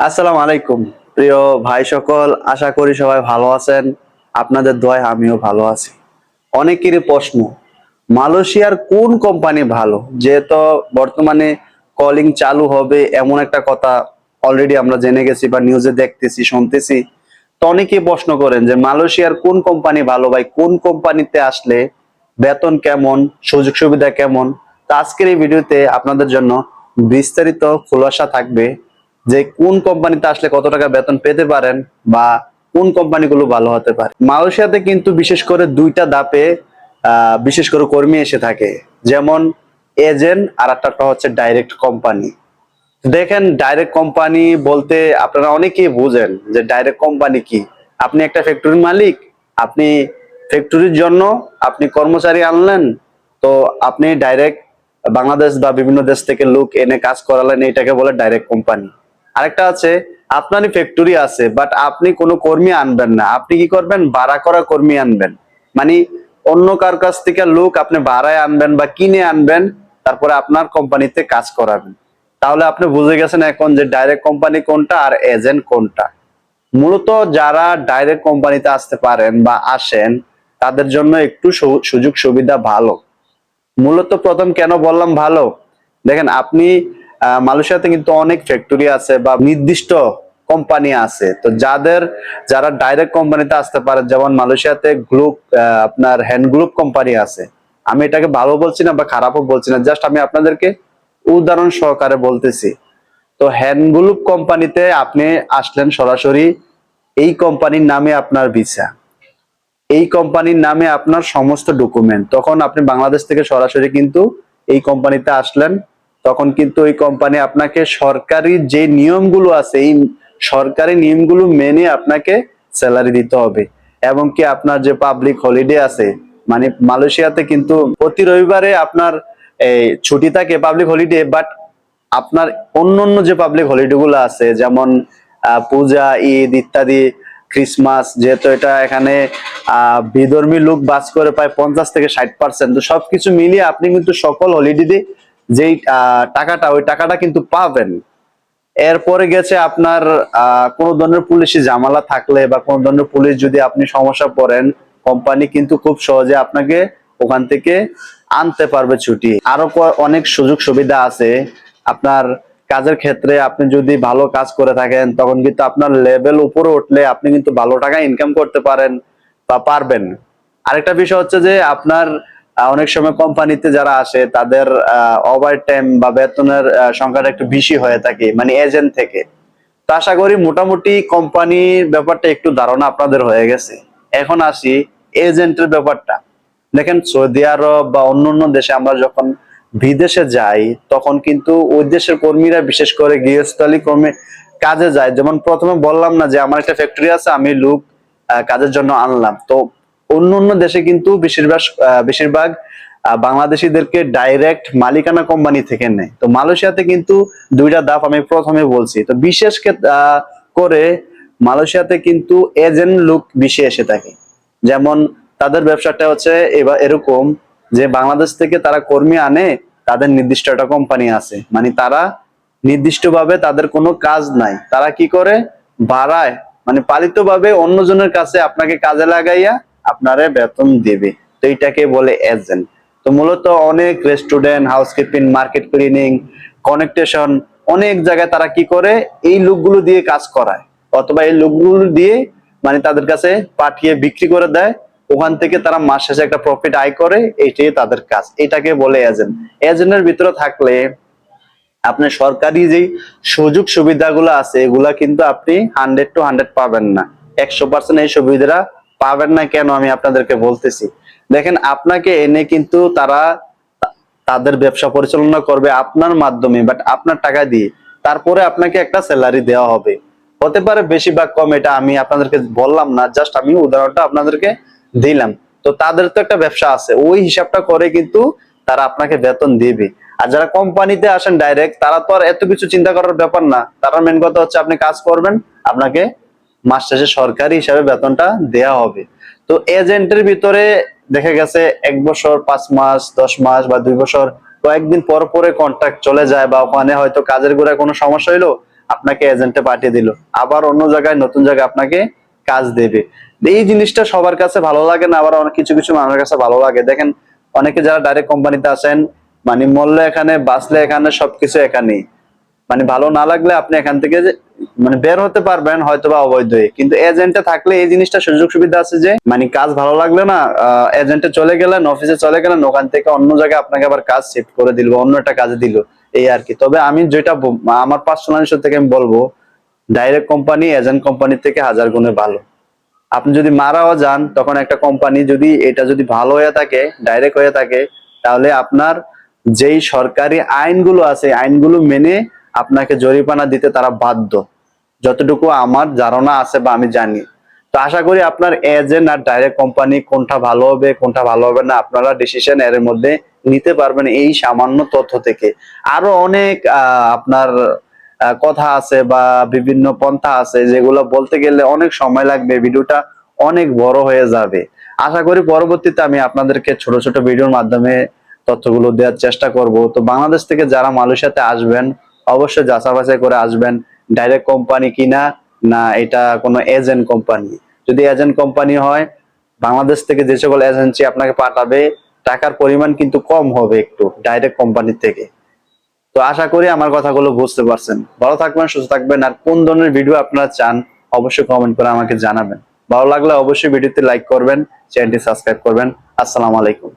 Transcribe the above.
আসসালামু আলাইকুম। প্রিয় ভাই সকল, আশা করি সবাই ভালো আছেন। আপনাদের দোয়ায় আমিও ভালো আছি। অনেকেরই প্রশ্ন, মালয়েশিয়ার কোন কোম্পানি ভালো? যেহেতু বর্তমানে কলিং চালু হবে এমন একটা কথা অলরেডি আমরা জেনে গেছি বা নিউজে দেখতেছি, শুনতেছি। তো অনেকেই প্রশ্ন করেন যে, মালয়েশিয়ার কোন কোম্পানি ভালো ভাই? কোন কোম্পানিতে আসলে বেতন কেমন, সুযোগ সুবিধা কেমন? তো আজকের এই ভিডিওতে আপনাদের জন্য বিস্তারিত খোলাসা থাকবে। যে কোন কোম্পানিতে আসলে কত টাকা বেতন পেতে পারেন বা কোন কোম্পানিগুলো ভালো হতে পারে। মালয়েশিয়াতে কিন্তু বিশেষ করে দুইটা আহ, বিশেষ করে কর্মী এসে থাকে। যেমন এজেন্ট আর একটা হচ্ছে ডাইরেক্ট কোম্পানি। দেখেন ডাইরেক্ট কোম্পানি বলতে আপনারা অনেকেই বুঝেন যে ডাইরেক্ট কোম্পানি কি? আপনি একটা ফ্যাক্টরির মালিক আপনি ফ্যাক্টরির জন্য আপনি কর্মচারী আনলেন তো আপনি ডাইরেক্ট বাংলাদেশ বা বিভিন্ন দেশ থেকে লোক এনে কাজ করালেন এটাকে বলে ডাইরেক্ট কোম্পানি। আরেকটা আছে, আপনারই ফ্যাক্টরি আছে বাট আপনি কোনো কর্মী আনবেন না। আপনি কি করবেন? ভাড়া করা কর্মী আনবেন। মানে অন্য কার কাছ থেকে লোক আপনি ভাড়ায় আনবেন বা কিনে আনবেন, তারপরে আপনার কোম্পানিতে কাজ করাবেন। তাহলে আপনি বুঝে গেছেন এখন যে ডাইরেক্ট কোম্পানি কোনটা আর এজেন্ট কোনটা। মূলত যারা ডাইরেক্ট কোম্পানিতে আসতে পারেন বা আসেন, তাদের জন্য একটু সুযোগ সুবিধা ভালো। মূলত প্রথম কেন বললাম ভালো? দেখেন, আপনি মালয়েশিয়াতে কিন্তু অনেক ফ্যাক্টরি আছে বা নির্দিষ্ট কোম্পানি আছে। তো যাদের, যারা ডাইরেক্ট কোম্পানিতে আসতে পারে, যেমন মালয়েশিয়াতে গ্লুপ আপনার হ্যান্ড গ্লুপ কোম্পানি আছে। আমি এটাকে ভালো বলছি না বা খারাপও বলছি না জাস্ট আমি আপনাদেরকে উদাহরণ সহকারে বলতেছি। তো হ্যান্ড গ্লুপ কোম্পানিতে আপনি আসলেন সরাসরি এই কোম্পানির নামে আপনার ভিসা এই কোম্পানির নামে আপনার সমস্ত ডকুমেন্ট তখন আপনি বাংলাদেশ থেকে সরাসরি কিন্তু এই কোম্পানিতে আসলেন। তখন কিন্তু ওই কোম্পানি আপনাকে সরকারি যে নিয়মগুলো আছে, এই সরকারি নিয়মগুলো মেনে আপনাকে স্যালারি দিতে হবে। এবং কি আপনার যে পাবলিক হলিডে আছে মানে মালয়েশিয়াতে কিন্তু প্রতি রবিবারে আপনার ছুটি থাকে পাবলিক হলিডে বাট আপনার অন্য অন্য যে পাবলিক হলিডে গুলো আছে, যেমন পূজা, ঈদ ইত্যাদি ক্রিসমাস যেহেতু এটা এখানে বিধর্মী লোক বাস করে প্রায় পঞ্চাশ থেকে ষাট পার্সেন্ট তো সবকিছু মিলিয়ে আপনি কিন্তু সকল হলিডে যেই টাকাটা, ওই টাকাটা কিন্তু পাবেন। এরপরে গেছে আপনার কোনো ধরনের পুলিশি জামালা থাকলে বা কোনো ধরনের পুলিশ যদি আপনি সমস্যা পড়েন, কোম্পানি কিন্তু খুব সহজে আপনাকে ওখান থেকে আনতে পারবে ছুটি। আরও অনেক সুযোগ সুবিধা আছে। আপনার কাজের ক্ষেত্রে আপনি যদি ভালো কাজ করে থাকেন, তখন কিন্তু আপনার লেভেল উপরে উঠলে আপনি কিন্তু ভালো টাকা ইনকাম করতে পারেন বা পারবেন। আরেকটা বিষয় হচ্ছে যে আপনার অনেক সময় কোম্পানিতে যারা আসে, তাদের ওভার টাইম বা বেতনের সংখ্যাটা একটু বেশি হয়ে থাকে মানে এজেন্ট থেকে। তো আশা করি মোটামুটি কোম্পানির ব্যাপারটা একটু ধারণা আপনাদের হয়ে গেছে। এখন আসি এজেন্টের ব্যাপারটা। দেখেন সৌদি আরব বা অন্য অন্য দেশে আমরা যখন বিদেশে যাই, তখন কিন্তু ওই দেশের কর্মীরা বিশেষ করে গৃহস্থলী কর্মী কাজে যায়। যেমন প্রথমে বললাম না যে, আমার একটা ফ্যাক্টরি আছে, আমি লোক কাজের জন্য আনলাম। তো অন্য অন্য দেশে কিন্তু বেশিরভাগ বেশিরভাগ বাংলাদেশিদেরকে ডাইরেক্ট মালিকানা কোম্পানি থেকে নেয়। তো মালয়েশিয়াতে কিন্তু দুইটা ধাপ আমি প্রথমে বলছি। তো বিশেষ করে মালয়েশিয়াতে কিন্তু এজেন্ট লোক বেশি এসে থাকে। যেমন তাদের ব্যবসাটা হচ্ছে এবার এরকম যে বাংলাদেশ থেকে তারা কর্মী আনে, তাদের নির্দিষ্ট একটা কোম্পানি আছে। মানে তারা নির্দিষ্টভাবে তাদের কোনো কাজ নাই। তারা কি করে? বাড়ায়। মানে পালিতভাবে অন্যজনের কাছে আপনাকে কাজে লাগাইয়া আপনারে বেতন দেবে। তো এটাকে বলে এজেন্ট তো মূলত অনেক restaurant housekeeping market cleaning connection অনেক জায়গায় তারা কি করে? এই লোকগুলো দিয়ে কাজ করায়। অথবা এই লোকগুলো দিয়ে মানে তাদের কাছে পাঠিয়ে বিক্রি করে দেয়। ওখান থেকে তারা মাস শেষে একটা প্রফিট আয় করে এইটাই তাদের কাজ। এটাকে বলে এজেন্ট এজেন্টের ভিতরে থাকলে আপনি সরকারি যে সুযোগ সুবিধাগুলো আছে, এগুলা কিন্তু আপনি হান্ড্রেড টু হান্ড্রেড পাবেন না। একশো পার্সেন্ট এই সুবিধাটা পাবেন না কেন আমি আপনাদেরকে বলতেছি। দেখেন, আপনাকে এনে কিন্তু তারা তাদের ব্যবসা পরিচালনা করবে আপনার মাধ্যমে বাট আপনার টাকা দিয়ে। তারপরে আপনাকে একটা স্যালারি দেওয়া হবে। হতে পারে বেশি বা কম, এটা আমি আপনাদেরকে বললাম না জাস্ট আমি উদাহরণটা আপনাদেরকে দিলাম। তো তাদের তো একটা ব্যবসা আছে, ওই হিসাবটা করে কিন্তু তারা আপনাকে বেতন দিবে। আর যারা কোম্পানিতে আসেন ডাইরেক্ট তারা তো আর এত কিছু চিন্তা করার ব্যাপার না। তারা মেন কথা হচ্ছে আপনি কাজ করবেন, আপনাকে মাস সরকারি হিসাবে বেতনটা দেয়া হবে। তো এজেন্টের ভিতরে দেখা গেছে এক বছর, পাঁচ মাস, দশ মাস বা দুই বছর, কয়েকদিন পর পরে কন্ট্রাক্ট চলে যায় বা ওখানে হয়তো কাজের গোড়ায় কোনো সমস্যা হইল, আপনাকে এজেন্টে পাঠিয়ে দিল। আবার অন্য জায়গায়, নতুন জায়গায় আপনাকে কাজ দেবে। এই জিনিসটা সবার কাছে ভালো লাগে না, আবার অনেক কিছু কিছু মানুষের কাছে ভালো লাগে। দেখেন, অনেকে যারা ডাইরেক্ট কোম্পানিতে আসেন মানে মরলে এখানে, বাঁচলে এখানে, সবকিছু এখানেই। মানে ভালো না লাগলে আপনি এখান থেকে মানে বের হতে পারবেন হয়তো বা অবৈধ কিন্তু এজেন্টে থাকলে এই জিনিসটা সুযোগ সুবিধা আছে যে মানে কাজ ভালো লাগলে না এজেন্টে চলে গেলেন অফিসে চলে গেলেন, ওখান থেকে অন্য জায়গায় আপনাকে আবার কাজ শিফট করে দিল অন্য একটা কাজে দিল। এই আর কি। তবে আমি যেটা আমার পার্সোনাল থেকে আমি বলব ডাইরেক্ট কোম্পানি এজেন্ট কোম্পানি থেকে হাজার গুণে ভালো। আপনি যদি মারাও যান, তখন একটা কোম্পানি যদি এটা যদি ভালো হয়ে থাকে ডাইরেক্ট হয়ে থাকে, তাহলে আপনার যেই সরকারি আইনগুলো আছে, আইনগুলো মেনে আপনাকে জরিমানা দিতে তারা বাধ্য। যতটুকু আমার ধারণা আছে বা আমি জানি। তো আশা করি আপনার এজেন্ট আর ডাইরেক্ট কোম্পানি কোনটা ভালো হবে, কোনটা ভালো হবে না, আপনারা ডিসিশন এর মধ্যে নিতে পারবেন এই সামান্য তথ্য থেকে। আরও অনেক আপনার কথা আছে বা বিভিন্ন পন্থা আছে যেগুলো বলতে গেলে অনেক সময় লাগবে, ভিডিওটা অনেক বড় হয়ে যাবে। আশা করি পরবর্তীতে আমি আপনাদেরকে ছোট ছোট ভিডিওর মাধ্যমে তথ্যগুলো দেওয়ার চেষ্টা করব। তো বাংলাদেশ থেকে যারা মালয়েশিয়াতে আসবেন, অবশ্যই যাচাই বাছাই করে আসবেন। ডাইরেক্ট কোম্পানি কিনা, না এটা কোনো এজেন্ট কোম্পানি যদি এজেন্ট কোম্পানি হয়, বাংলাদেশ থেকে যে সকল এজেন্সি আপনাকে পাঠাবে, টাকার পরিমাণ কিন্তু কম হবে একটু ডাইরেক্ট কোম্পানি থেকে। তো আশা করি আমার কথাগুলো বুঝতে পারছেন। ভালো থাকবেন, সুস্থ থাকবেন, আর কোন ধরনের ভিডিও আপনারা চান, অবশ্যই কমেন্ট করে আমাকে জানাবেন। ভালো লাগলে অবশ্যই ভিডিওতে লাইক করবেন চ্যানেলটি সাবস্ক্রাইব করবেন। আসসালামু আলাইকুম।